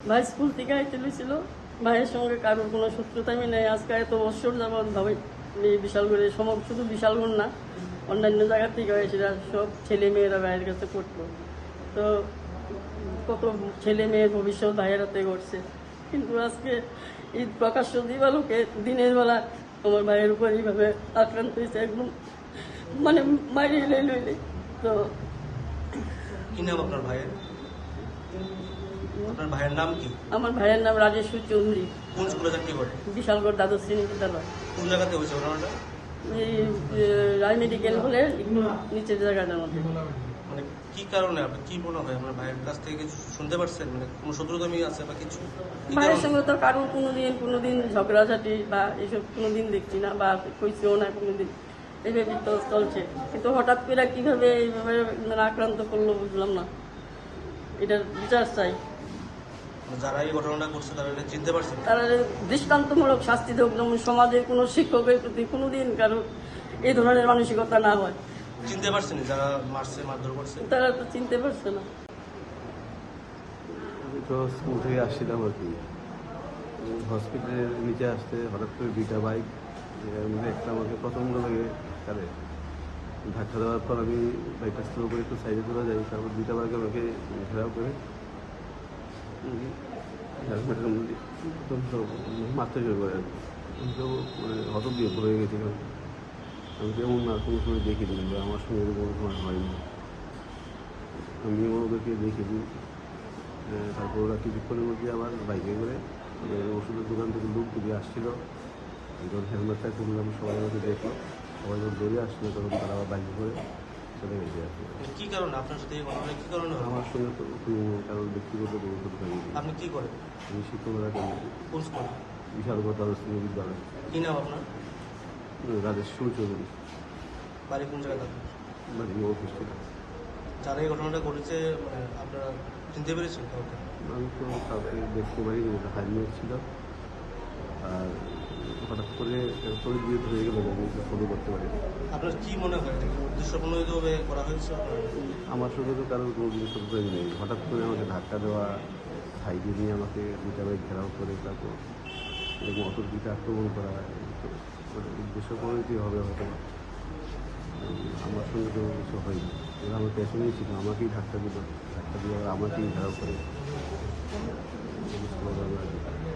ভাই, স্কুল থেকে আইতে লইছিল। ভাইয়ের সঙ্গে কারোর কোনো শত্রুতামি নেই। আজকে এত বছর যাবৎ ভাবে বিশালগড়ে সম শুধু বিশালগড় না, অন্যান্য জায়গা থেকে এসেরা সব ছেলে মেয়েরা ভাইয়ের কাছে পড়তো তো কত ছেলে মেয়ের ভবিষ্যৎ ভাইয়ের হাতে করছে কিন্তু আজকে ঈদ প্রকাশ্য দিবালোকে দিনের বেলা আমার ভাইয়ের উপর এইভাবে আক্রান্ত হয়েছে একদম। মানে মারিয়ে লইলে তো আপনার ভাইয়ের? আপনার ভাইয়ের নাম কি? আমার ভাইয়ের নাম রাজেশ্বর চৌধুরী। কোন স্কুলে চাকরি করে? বিশালগড় দ্বাদশ শ্রেণি বিদ্যালয়। কোন জায়গাতে হয়েছে ঘটনাটা? এই মেডিকেল হলে নিচের জায়গাটার মধ্যে। মানে কি কারণে? আপনি কি মনে হয়? আপনার ভাইয়ের কাছ থেকে কিছু শুনতে পারছেন? মানে কোনো শত্রুতামি আছে বা কিছু? ভাইয়ের সঙ্গে তো কারোর কোনোদিন কোনোদিন ঝগড়াঝাটি বা এসব কোনোদিন দেখছি না বা কইছেও না কোনোদিন। এইভাবে তো চলছে। কিন্তু হঠাৎ করে কীভাবে এইভাবে আক্রান্ত করল বুঝলাম না। এটার বিচার চাই। যারা এই ঘটনাটা করছে তারা এটা চিনতে পারছেন তারা দৃষ্টান্তমূলক শাস্তি দেব যেমন সমাজের কোনো শিক্ষকের প্রতি কোনোদিন কারও এই ধরনের মানসিকতা না হয়। চিনতে পারছেন যারা মারছে মারধর করছে। তারা তো চিনতে পারছে না। আমি তো স্কুল থেকে আসছিলাম আর কি। হসপিটালের নিচে আসতে হঠাৎ করে দুইটা বাইক একটা আমাকে প্রথম লাগে তাহলে ধাক্কা দেওয়ার পর আমি বাইকটা স্লো করে একটু সাইডে চলে যাই তারপর দুইটা বাইক আমাকে ঘেরাও করে। মারতে শুরু করে আমি তো মানে হত দিয়ে পড়ে গেছিলাম আমি তো এমন না কোনো সময় দেখিনি আমার সঙ্গে কোনো সময় হয়নি আমি ওদেরকে আহ, তারপর ওরা কিছুক্ষণের মধ্যে আবার বাইকে করে আহ, ওষুধের দোকান থেকে লোক দিয়ে আসছিল। যখন হেলমেটটা খুললাম সবাই আমাকে দেখল। সবাই যখন দৌড়ে আসছিল তখন তারা আবার বাইকে করে চলে গেছে আর কি। কারণে? আপনার সাথে এই ঘটনা কি কারণে আমার সঙ্গে তো কোনো কারণ ব্যক্তিগত কোনো কারণ নেই। আপনি কি করেন? আমি শিক্ষকরা কেন কোন স্কুলে? বিশাল কথা শ্রেণি বিদ্যালয়। কি নাম আপনার? রাজেশ্বর চৌধুরী। বাড়ি কোন জায়গায় থাকেন মানে অফিস থেকে। যারা এই ঘটনাটা করেছে মানে আপনারা চিনতে পেরেছেন কাউকে? আমি তো কাউকে দেখতে পারিনি হেলমেট ছিল। আর হঠাৎ করে শরীর বিরত হয়ে গেল আমি ফলো করতে পারি। আপনার কি মনে হয়? উদ্দেশ্যপ্রণোদিতভাবে করা হয়েছে আমার সঙ্গে তো কারোর কোনো শত্রুতা নেই। হঠাৎ করে আমাকে ধাক্কা দেওয়া সাইডে নিয়ে আমাকে দুটা বাইক ঘেরাও করে তারপর এরকম অটোর দিকে আক্রমণ করা তো ওটা উদ্দেশ্য প্রণীতি হবে হয়তো আমার সঙ্গে তো কিছু হয়নি। ওরা আমার পেছনেই ছিল আমাকেই ধাক্কা দিল। ধাক্কা দিয়ে আমাকেই ঘেরাও করে।